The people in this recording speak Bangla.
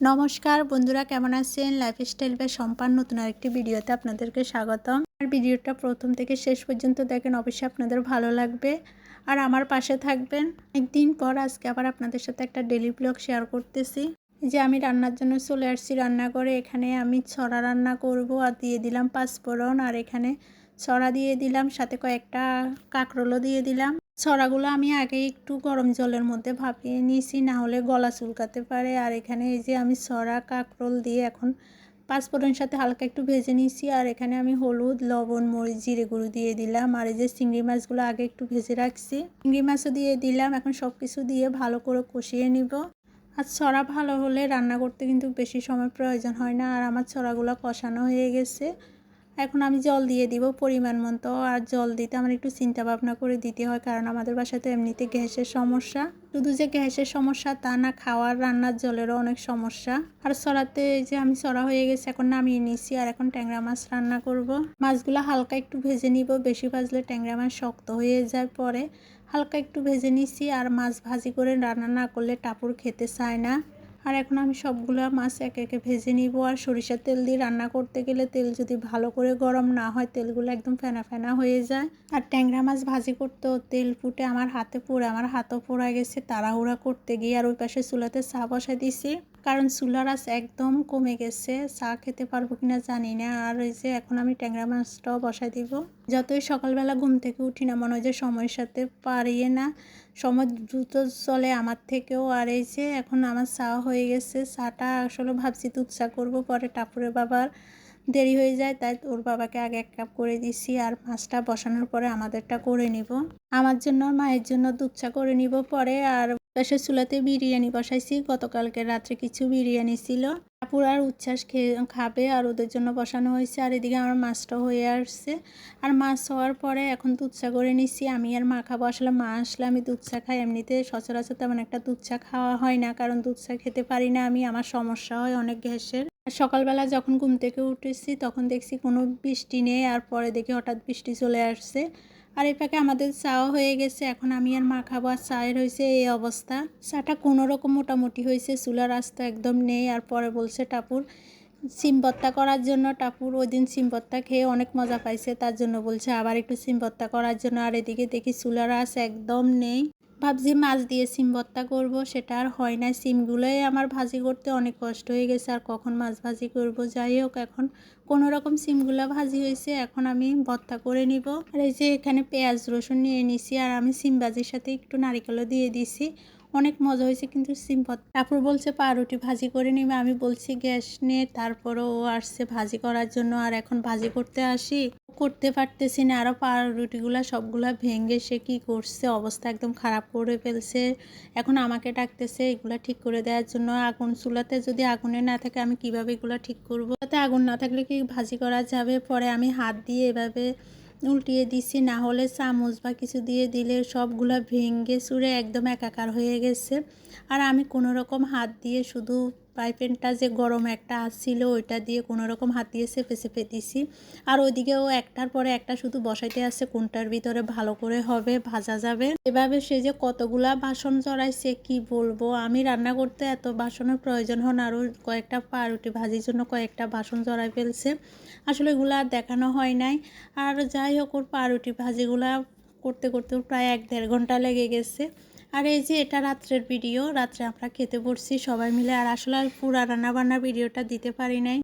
নমস্কার, বন্ধুরা কেমন আছেন? লাইফস্টাইল বা সম্পান নতুন আরেকটি ভিডিওতে আপনাদেরকে স্বাগতম। আর ভিডিওটা প্রথম থেকে শেষ পর্যন্ত দেখেন, অবশ্যই আপনাদের ভালো লাগবে। আর আমার পাশে থাকবেন একদিন পর আজকে আবার আপনাদের সাথে একটা ডেলি ব্লগ শেয়ার করতেছি। যে আমি রান্নার জন্য চলে আসছি রান্না করে এখানে আমি ছড়া রান্না করব আর দিয়ে দিলাম পাঁচফোড়ন আর এখানে ছড়া দিয়ে দিলাম, সাথে কয়েকটা কাঁকরোলও দিয়ে দিলাম। ছড়াগুলো আমি আগে একটু গরম জলের মধ্যে ভাপিয়ে নিয়েছি, না হলে গলা চুলকাতে পারে। আর এখানে এই যে আমি ছড়া, কাঁকরোল দিয়ে এখন পাঁচফোড়নের সাথে হালকা একটু ভেজে নিয়েছি। আর এখানে আমি হলুদ, লবণ, মরিচ, জিরে গুঁড়ো দিয়ে দিলাম। আর এই যে চিংড়ি মাছগুলো আগে একটু ভেজে রাখছি। চিংড়ি মাছও দিয়ে দিলাম, এখন সব কিছু দিয়ে ভালো করে কষিয়ে নিব। আর ছড়া ভালো হলে রান্না করতে কিন্তু বেশি সময় প্রয়োজন হয় না। আর আমার ছড়াগুলো কষানো হয়ে গেছে। এখন আমি জল দিয়ে দিব পরিমাণ মতো, আর জল দিতে আমার একটু চিন্তা ভাবনা করে দিতে হয়, কারণ আমাদের বাসাতে এমনিতে গ্যাসের সমস্যা। শুধু যে গ্যাসের সমস্যা তা না, খাওয়ার, রান্নার জলেরও অনেক সমস্যা। আর সরাতে যে আমি সরা হয়ে গেছে, এখন নামিয়ে নিছি, আর এখন ট্যাংরা মাছ রান্না করব। মাছগুলো হালকা একটু ভেজে নিব, বেশি ভাজলে ট্যাংরা মাছ শক্ত হয়ে যায় পরে। হালকা একটু ভেজে নিছি, আর মাছ ভাজি করে রান্না না করলে টাপুর খেতে চায় না। আর এখন আমি সবগুলো মাছ একে একে ভেজে নিব। আর সরিষার তেল দিয়ে রান্না করতে গেলে তেল যদি ভালো করে গরম না হয়, তেলগুলো একদম ফেনা ফেনা হয়ে যায়। আর ট্যাংরা মাছ ভাজি করতেও তেল ফুটে আমার হাতে পড়ে, আমার হাতও পোড়া গেছে। তাড়াহুড়া করতে গিয়ে আর ওই পাশে চুলাতে চা বসাই দিছি। কারণ চুলার আস একদম কমে গেছে। চা খেতে পারব কিনা জানি না। আর ওই যে এখন আমি ট্যাংরা মাছটাও বসাই দিব। যতই সকালবেলা ঘুম থেকে উঠি না মনে হয় যে সময়ের সাথে পারিয়ে না। সময় দ্রুত চলে আমার থেকেও। আর এই যে এখন আমার চা হয়ে গেছে, চাটা আসলে ভাবছি চা করব, পরে টাপুরের বাবার দেরি হয়ে যায়, তাই ওর বাবাকে আগে এক কাপ করে দিছি আর মাছটা বসানোর পরে আমাদেরটা করে নিব। আমার জন্য মায়ের জন্য চা করে নিব পরে, আর গ্যাসের চুলাতে বিরিয়ানি বসাইছি, গতকালকে রাত্রে কিছু বিরিয়ানি ছিল। আপুর আর উচ্ছ্বাস খেয়ে খাবে আর ওদের জন্য বসানো হয়েছে। আর এদিকে আমার মাছটা হয়ে আসছে। আর মাছ হওয়ার পরে এখন দুধ চা করে নিচ্ছি আমি আর মা খাব। আসলে মা আসলে আমি দুধ চা খাই। এমনিতে সচরাচর তেমন একটা দুধ চা খাওয়া হয় না। কারণ দুধ চা খেতে পারি না আমি। আমার সমস্যা হয় অনেক গ্যাসের। সকালবেলা যখন ঘুম থেকে উঠেছি, তখন দেখছি কোনো বৃষ্টি নেই। আর পরে দেখি হঠাৎ বৃষ্টি চলে আসছে। আর এই পাকে আমাদের চাও হয়ে গেছে, এখন আমি আর মা খাব আর চায়ের হয়েছে এই অবস্থা। চাটা কোনো রকম মোটামুটি হয়েছে চুলার রাস্তা একদম নেই, আর পরে বলছে টাপুর সিম করার জন্য। টাপুর ওই দিন সিম খেয়ে অনেক মজা পাইছে, তার জন্য বলছে আবার একটু সিম করার জন্য। আর এদিকে দেখি চুলার আস একদম নেই। ভাবছি মাছ দিয়ে সিম ভর্তা করব, সেটা আর হয় না। সিমগুলোই আমার ভাজি করতে অনেক কষ্ট হয়ে গেছে, আর কখন মাছ ভাজি করব? যাই হোক, এখন কোনো রকম সিমগুলো ভাজি হয়েছে, এখন আমি ভর্তা করে নিব। আর এই যে এখানে পেঁয়াজ রসুন নিয়ে নিছি, আর আমি সিম ভাজির সাথে একটু নারিকেলও দিয়ে দিছি। অনেক মজা হয়েছে, কিন্তু সিম্পল। তারপর বলছে পাউরুটি ভাজি করে নিবে। আমি বলছি, গ্যাস নিয়ে তারপরও ও আসছে ভাজি করার জন্য। আর এখন ভাজি করতে আসি। করতে পারতেছি না। আরও পাউরুটিগুলো সবগুলো ভেঙে সে কী করছে? অবস্থা একদম খারাপ করে ফেলছে। এখন আমাকে ডাকতেছে এগুলো ঠিক করে দেওয়ার জন্য। আগুন চুলাতে যদি আগুনে না থাকে, আমি কীভাবে এগুলো ঠিক করব? তাতে আগুন না থাকলে কি ভাজি করা যাবে? পরে আমি হাত দিয়ে এভাবে উল্টিয়ে দিছি, না হলে চামচ বা কিছু দিয়ে দিলে সবগুলো ভেঙে সুরে একদম একাকার হয়ে গেছে। আর আমি কোনো রকম হাত দিয়ে শুধু পাইপেনটা যে গরম একটা আসছিল, ওইটা দিয়ে কোনো রকম হাত দিয়ে চেপে চেপে দিছি। আর ওইদিকেও একটার পরে একটা শুধু বসাইতে আছে, কোনটার ভিতরে ভালো করে হবে, ভাজা যাবে। এভাবে সে যে কতগুলা বাসন চড়াইছে কি বলব? আমি রান্না করতে এত বাসনের প্রয়োজন হন, আরও কয়েকটা পাউরুটি ভাজির জন্য কয়েকটা বাসন চড়াই ফেলছে। আসলে এগুলো আর দেখানো হয় নাই। আর যাই হোক, ওর পাউরুটি ভাজিগুলা করতে করতে প্রায় এক দেড় ঘণ্টা লেগে গেছে। আর এই যে এটা রাত্রের ভিডিও, রাত্রে আমরা খেতে পড়ছি সবাই মিলে। আর আসলে আর পুরা রান্নাবান্না ভিডিওটা দিতে পারি নাই।